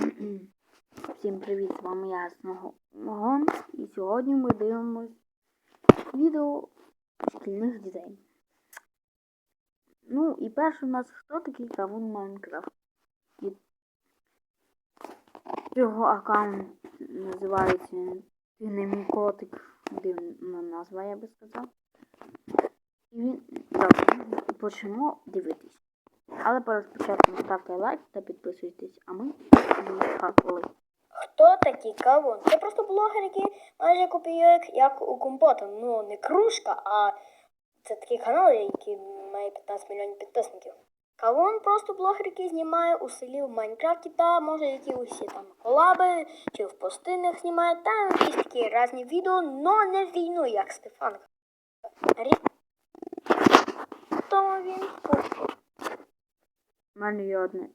Всім привіт, з вами я Сногон. І сьогодні ми дивимось відео шкільних дітей. Ну і перший у нас хто такий кавун Майнкрафт. І Його аккаунт називається Ти не котик. Дивна назва, я би сказав. І він добре, почнемо дивитись. Але перед спочатку ставте лайк та підписуйтесь, а ми поїхали. Хто такий кавун? Це просто блогер, який майже копіює як у компота. Ну, не кружка, а це такий канал, який має 15 мільйонів підписників. Кавун просто блогер, який знімає у селі в Майнкрафті та може які усі там колаби чи в пустинах знімає, та якісь такі різні відео, но не війну, як Стефан. Рі- Тому він У мене є одне.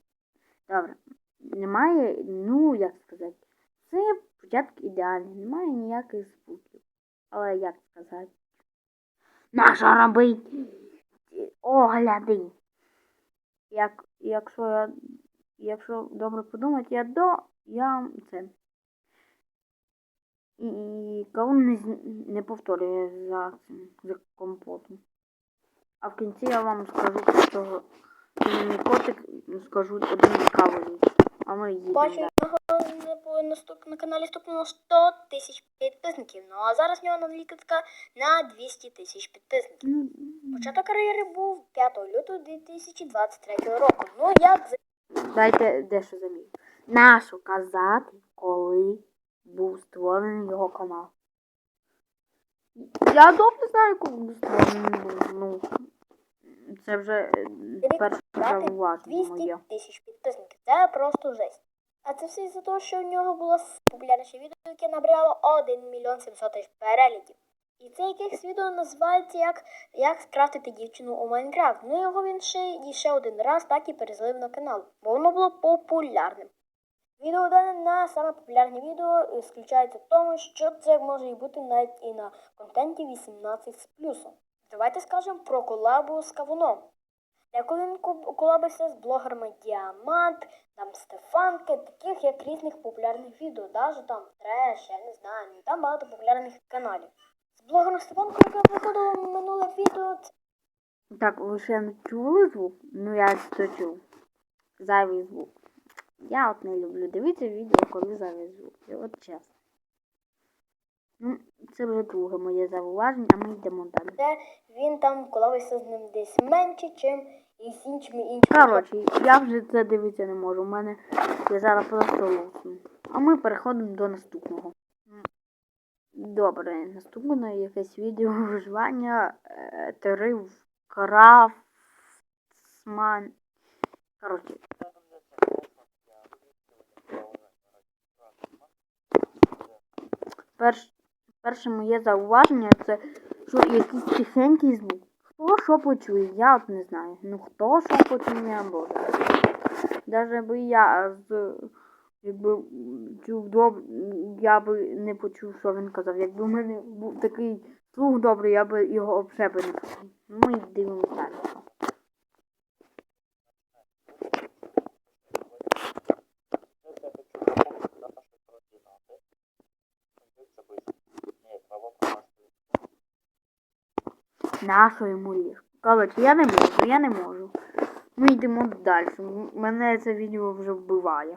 Добре. Немає, ну як сказати, це початок ідеальний, немає ніяких звуків. Але як сказати? Нащо робить огляди? Як, якщо я, якщо добре подумати, я до, я це. І, і кавун не, не повторює за цим, за компотом. А в кінці я вам скажу, що мій котик скажу один цікавий. А ми їдемо. Бачу, далі. в на, на каналі стукнуло 100 тисяч підписників. Ну а зараз в нього аналітика на 200 тисяч підписників. Ну, Початок кар'єри був 5 лютого 2023 року. Ну як за Дайте дещо заміню. Нащо казати, коли був створений його канал. Я добре знаю, коли був створений. Ну, це вже е, перше брати 200 тисяч підписників. Це просто жесть. А це все за те, що в нього було популярніше відео, яке набрало 1 мільйон 700 тисяч переглядів. І це якихось відео називається як, як скрафтити дівчину у Майнкрафт. Ну його він ще, і ще один раз так і перезалив на канал, бо воно було популярним. Відео дане на саме популярне відео і заключається в тому, що це може і бути навіть і на контенті 18 з плюсом. Давайте скажемо про колабу з кавуном. Деколи він колабився з блогерами Діамант, там Стефанки, таких як різних популярних відео, навіть там треш, я не знаю, ну, там багато популярних каналів. З блогером Стефанкою, яке виходило минуле відео, Так, ви ще не чули звук? Ну я це чув. Зайвий звук. Я от не люблю дивитися відео, коли зайвий звук. І От чесно. Ну, це вже друге моє зауваження, а ми йдемо далі. де він там колабився з ним десь менше, чим і з іншими іншими. Коротше, я вже це дивитися не можу. У мене я зараз просто лусну. А ми переходимо до наступного. Добре, наступне якесь відео виживання е, три крафтсман. Коротше. Перш, перше моє зауваження це що якийсь тихенький звук. Хто що почує, я от не знаю. Ну хто що почує, боже. Даже би я з якби чув добре, я би не почув, що він казав. Якби в мене був такий слух добрий, я би його взагалі не почув. Ну, Ми дивимося далі. Нащо йому ліжко? Коротше, я не можу, я не можу. Ми йдемо далі. Мене це відео вже вбиває.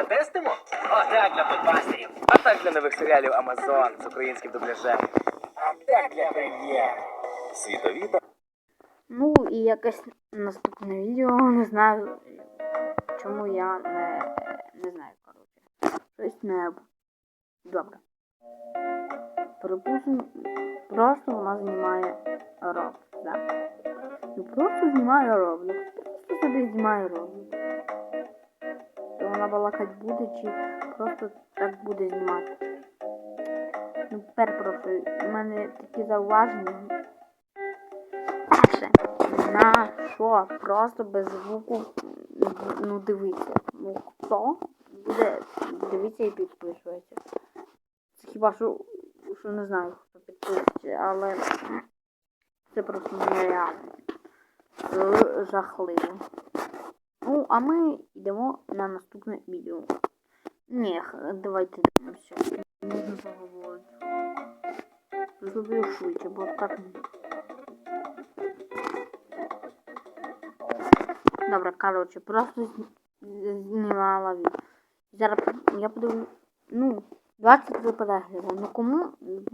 Затестимо? Отак для подбастерів. А так для нових серіалів Амазон з українським дубляжем. А так для прем'єр. Світові та Ну і якесь наступне відео, не знаю, чому я не, не знаю, коротше. Щось не добре. Припустимо, просто вона знімає роб, да. Ну просто знімає роблю. Просто собі знімає роблю. Вона балакать буде чи просто так буде знімати. Ну, перепрошую, у мене такі зауваження. Перше, на що просто без звуку ну дивіться. Ну хто буде дивитися і підписується. Це хіба що, що не знаю, хто підписується, але це просто нереально. Жахливо. Ну, а ми йдемо на наступне відео. Ні, давайте дивимося. Можна поговорити. Зроблю швидше, бо так. Добре, коротше, просто знімала відео. Зараз я подивлю. Ну, 23 перегляди. Ну кому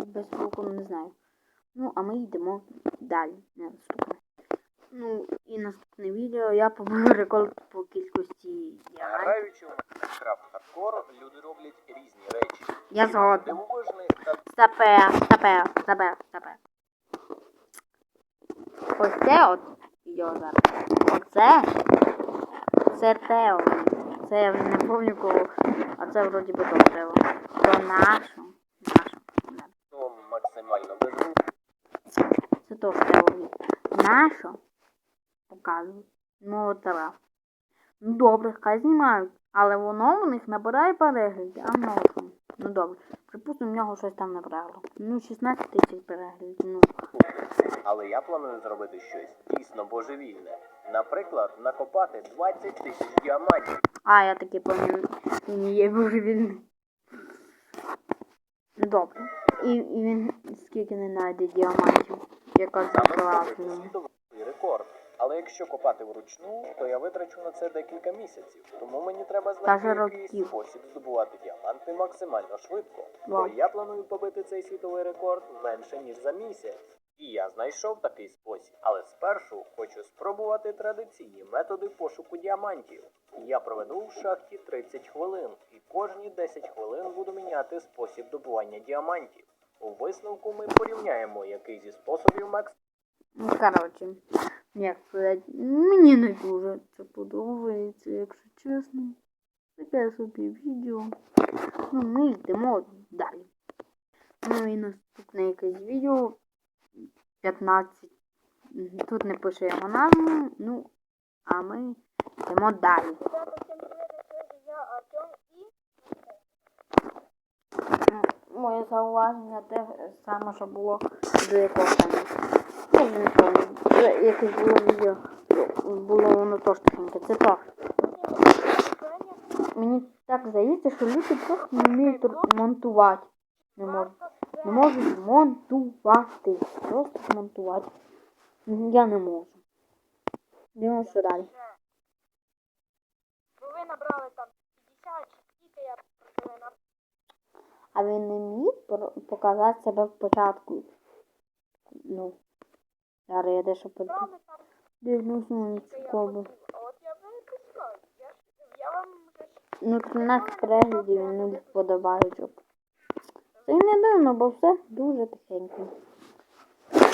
без звуку не знаю. Ну, а ми йдемо далі. На наступне. Ну, і наступне відео я побив рекорд по кількості. Граючи в Майнкрафт Хардкор, люди роблять різні речі. Я та Стопе, стопе, стопе, стопе. Ось це от відео зараз. Оце. Це Тео. Це я не пам'ятаю кого. А це вроді би то Тео. То нашу. Нашу. максимально беззвучний. Це теж Тео. Нашу. Показують. Ну от. Ну добре, хай знімають. Але воно в них набирає перегляди, а ну? Ну добре. Припустимо, в нього щось там набрало. Ну, 16 тисяч переглядів. Ну. Але я планую зробити щось дійсно божевільне. Наприклад, накопати 20 тисяч діамантів. А, я таки пам'ятаю, він є божевільний. Добре. І, і він скільки не знайде діамантів, яка класна. рекорд. Але якщо копати вручну, то я витрачу на це декілька місяців. Тому мені треба Даже знайти якийсь років. спосіб здобувати діаманти максимально швидко. Бо Вау. я планую побити цей світовий рекорд менше ніж за місяць. І я знайшов такий спосіб. Але спершу хочу спробувати традиційні методи пошуку діамантів. Я проведу в шахті 30 хвилин, і кожні 10 хвилин буду міняти спосіб добування діамантів. У висновку ми порівняємо, який зі способів макс Ну, коротше, як сказати, мені не дуже це подобається, якщо чесно. Таке собі відео. Ну, ми йдемо далі. Ну і наступне якесь відео 15. Тут не пише його назву, ну, а ми йдемо далі. Моє зауваження те саме, що було до якого там. Я не пам'ятаю. Якесь було відео. Було воно теж тихеньке. Це так. Мені так здається, що люди просто не вміють монтувати. Не можуть. Не можуть монтувати. Просто монтувати. Я не можу. Дивимося далі. Бо ви набрали там 50 чи скільки я просили на А він не міг показати себе спочатку. Ну. Зараз я дещо там, Дивлюсь на. Я, вам Ну, 13 переглядів і 0 вподобайочок. Це не дивно, бо все дуже тихенько.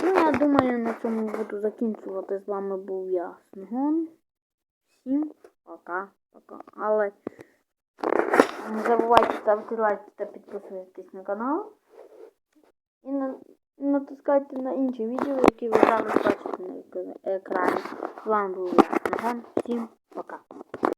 Ну, я думаю, на цьому буду закінчувати. З вами був я, Снегон. Всім пока-пока. Але не забувайте ставити лайки та підписуватись на канал. І на- натискайте на інші відео, які ви зараз бачите на екра- екрані. З вами був Снегон. Всім пока.